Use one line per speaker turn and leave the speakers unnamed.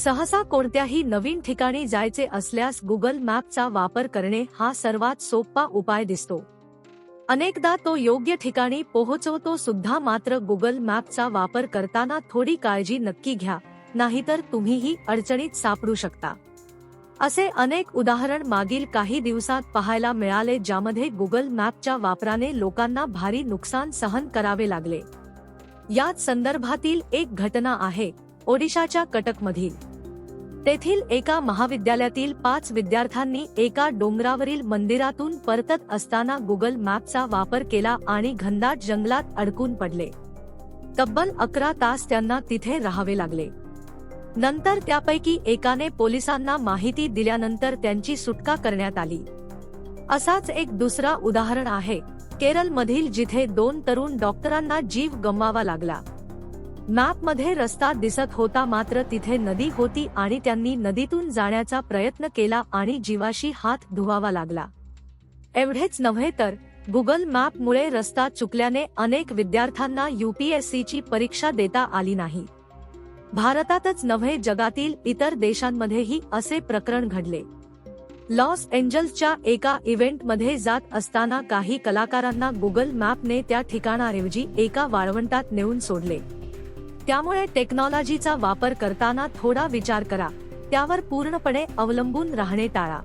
सहसा कोणत्याही नवीन ठिकाणी जायचे असल्यास गुगल मॅपचा वापर करणे हा सर्वात सोपा उपाय दिसतो. अनेकदा तो योग्य ठिकाणी पोहोचवतो सुद्धा मात्र गुगल मॅपचा वापर करताना थोडी काळजी नक्की घ्या नाहीतर तुम्हीही अडचणीत सापडू शकता. असे अनेक उदाहरण मागील काही दिवसात पाहायला मिळाले ज्यामध्ये गुगल मॅपच्या वापराने लोकांना भारी नुकसान सहन करावे लागले. याच संदर्भातील एक घटना आहे ओडिशाच्या कटकमधील. तेथील एका महाविद्यालयातील पाच विद्यार्थ्यांनी एका डोंगरावरील मंदिरातून परतत असताना गुगल मॅपचा वापर केला आणि घनदाट जंगलात अडकून पडले. तब्बल अकरा तास त्यांना तिथे राहावे लागले. नंतर त्यापैकी एकाने पोलिसांना माहिती दिल्यानंतर त्यांची सुटका करण्यात आली. असाच एक दुसरा उदाहरण आहे केरळमधील जिथे दोन तरुण डॉक्टरांना जीव गमवावा लागला. मॅपमध्ये रस्ता दिसत होता मात्र तिथे नदी होती आणि त्यांनी नदीतून जाण्याचा प्रयत्न केला आणि जीवाशी हात धुवावा लागला. एवढेच नव्हे तर गुगल मॅपमुळे रस्ता चुकल्याने अनेक विद्यार्थ्यांना युपीएससीची परीक्षा देता आली नाही. भारतातच नव्हे जगातील इतर देशांमध्येही असे प्रकरण घडले. लॉस एंजल्सच्या एका इव्हेंटमध्ये जात असताना काही कलाकारांना गुगल मॅपने त्या ठिकाणाऐवजी एका वाळवंटात नेऊन सोडले. त्यामुळे टेक्नॉलॉजीचा वापर करताना थोडा विचार करा. त्यावर पूर्णपणे अवलंबून राहणे टाळा.